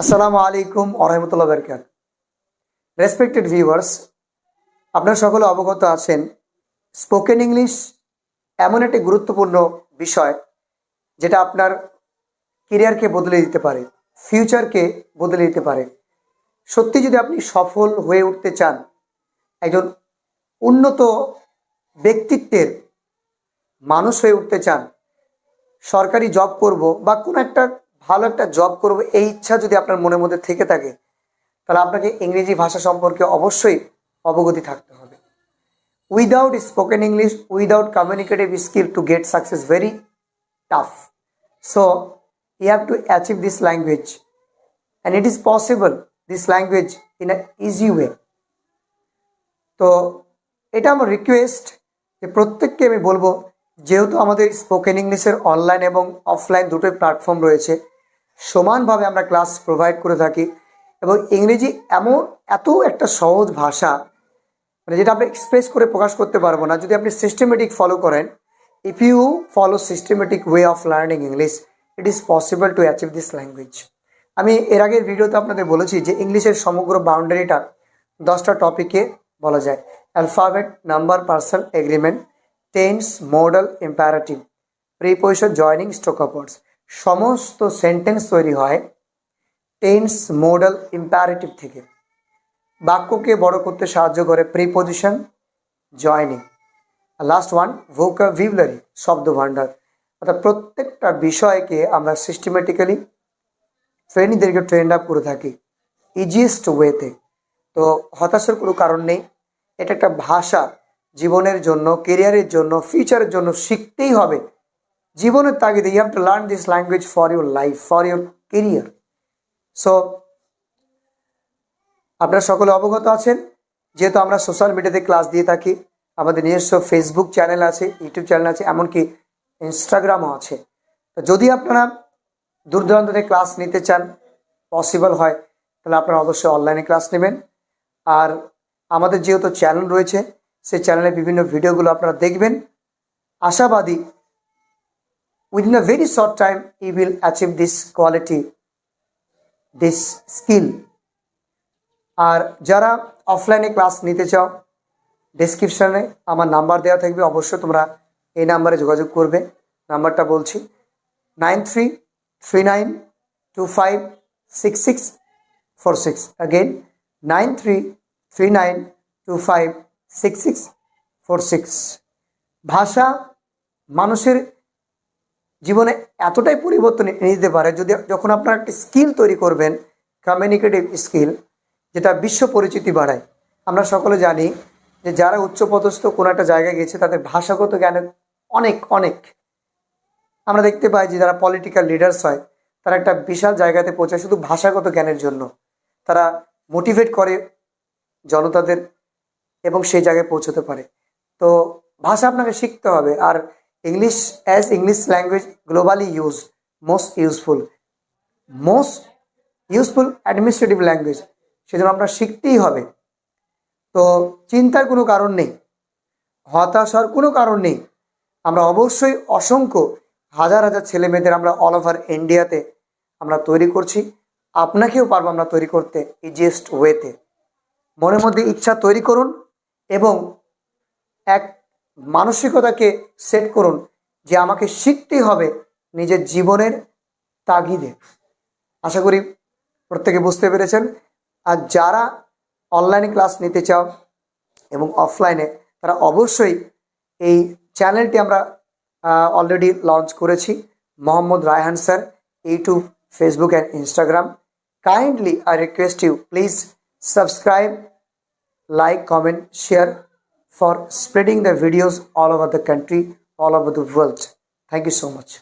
আসসালামু আলাইকুম আরহামতুল্লাহ বরকাত রেসপেক্টেড ভিউয়ার্স আপনারা সকলে অবগত আছেন স্পোকেন ইংলিশ এমন একটি গুরুত্বপূর্ণ বিষয় যেটা আপনার কেরিয়ারকে বদলে দিতে পারে ফিউচারকে বদলে দিতে পারে। সত্যি যদি আপনি সফল হয়ে উঠতে চান, একজন উন্নত ব্যক্তিত্বের মানুষ হয়ে উঠতে চান, সরকারি জব করব বা কোনো একটা ভালো একটা জব করব, এই ইচ্ছা যদি আপনার মনের মধ্যে থেকে থাকে, তাহলে আপনাকে ইংরেজি ভাষা সম্পর্কে অবশ্যই অবগতি থাকতে হবে। Without spoken English without communicative skill to get success very tough so you have to achieve this language and it is possible this language in easy way তো, এটা আমার রিকোয়েস্ট যে প্রত্যেককে আমি বলব, যেহেতু আমাদের স্পোকেন ইংলিশের অনলাইন এবং অফলাইন দুটোই প্ল্যাটফর্ম রয়েছে সমানভাবে আমরা ক্লাস প্রোভাইড করে থাকি এবং ইংরেজি এমন এত একটা সহজ ভাষা মানে যেটা আপনি এক্সপ্রেস করে প্রকাশ করতে পারব না। যদি আপনি সিস্টেমেটিক ফলো করেন if you follow systematic way of learning English it is possible to achieve this language আমি এর আগের ভিডিওতে আপনাদের বলেছি যে ইংলিশের সমগ্র বাউন্ডারিটা দশটা টপিকে বলা যায়। Alphabet number person agreement tense model imperative preposition joining স্টোকাপার্স সমস্ত সেন্টেন্স তৈরি হয় টেন্স মডেল ইম্পারেটিভ থেকে। বাক্যকে বড় করতে সাহায্য করে preposition joining last one vocabulary শব্দ ভাণ্ডার অর্থাৎ প্রত্যেকটা বিষয়কে আমরা সিস্টেমেটিক্যালি ট্রেনিংদেরকে ট্রেন আপ করে থাকি ইজিয়েস্ট ওয়েতে তো। হতাশার কোনো কারণ নেই। এটা একটা ভাষা, জীবনের জন্য কেরিয়ারের জন্য ফিউচারের জন্য শিখতেই হবে। জীবনের তাগিদে you have to learn this language for your life for your career so আপনারা সকলে অবগত আছেন, যেহেতু আমরা সোশ্যাল মিডিয়াতে ক্লাস দিয়ে থাকি, আমাদের নিজস্ব ফেসবুক চ্যানেল আছে ইউটিউব চ্যানেল আছে, এমনকি ইনস্টাগ্রামও আছে। যদি আপনারা দূর দূরান্ত থেকে ক্লাস নিতে চান পসিবল হয়, তাহলে আপনারা অবশ্যই অনলাইনে ক্লাস নেবেন। আর আমাদের যেহেতু চ্যানেল রয়েছে, সেই চ্যানেলে বিভিন্ন ভিডিওগুলো আপনারা দেখবেন। আশাবাদী within a very short time you will achieve this quality this skill আর যারা অফলাইনে ক্লাস নিতে চাও ডেসক্রিপশানে আমার নাম্বার দেওয়া থাকবে, অবশ্যই তোমরা এই নাম্বারে যোগাযোগ করবে। নাম্বারটা বলছি nine three three nine two five six six four six again nine three three nine two five six six four six ভাষা, মানুষের জীবনে এতটাই পরিবর্তন এনে দিতে পারে যদি যখন আপনার একটি স্কিল তৈরি করবেন কমিউনিকেটিভ স্কিল যেটা বিশ্ব পরিচিতি বাড়ায়। আমরা সকলে জানি যে যারা উচ্চপদস্থ কোনো একটা জায়গায় গেছে, তাদের ভাষাগত জ্ঞানের অনেক অনেক। আমরা দেখতে পাই যে যারা পলিটিক্যাল লিডার্স হয়, তারা একটা বিশাল জায়গাতে পৌঁছায় শুধু ভাষাগত জ্ঞানের জন্য। তারা মোটিভেট করে জনতাদের এবং সেই জায়গায় পৌঁছতে পারে। তো ভাষা আপনাকে শিখতে হবে। আর English as English language globally use most useful most useful administrative language সেজন্য আপনার শিখতেই হবে। তো চিন্তার কোনো কারণ নেই, হতাশার কোনো কারণ নেই। আমরা অবশ্যই অসংখ্য হাজার হাজার ছেলে মেয়েদের আমরা অল ওভার ইন্ডিয়াতে আমরা তৈরি করছি। আপনাকেও পারব আমরা তৈরি করতে ইজিয়েস্ট ওয়েতে মনের মধ্যে ইচ্ছা তৈরি করুন এবং এক মানসিকতাকে সেট করুন যে আমাকে শিখতেই হবে নিজের জীবনের তাগিদে। আশা করি প্রত্যেকে বুঝতে পেরেছেন। আর যারা অনলাইনে ক্লাস নিতে চাও এবং অফলাইনে তারা অবশ্যই এই চ্যানেলটি আমরা অলরেডি লঞ্চ করেছি। Mohammad Raihan sir YouTube Facebook and Instagram kindly I request you please subscribe like comment share for spreading the videos all over the country, all over the world. Thank you so much.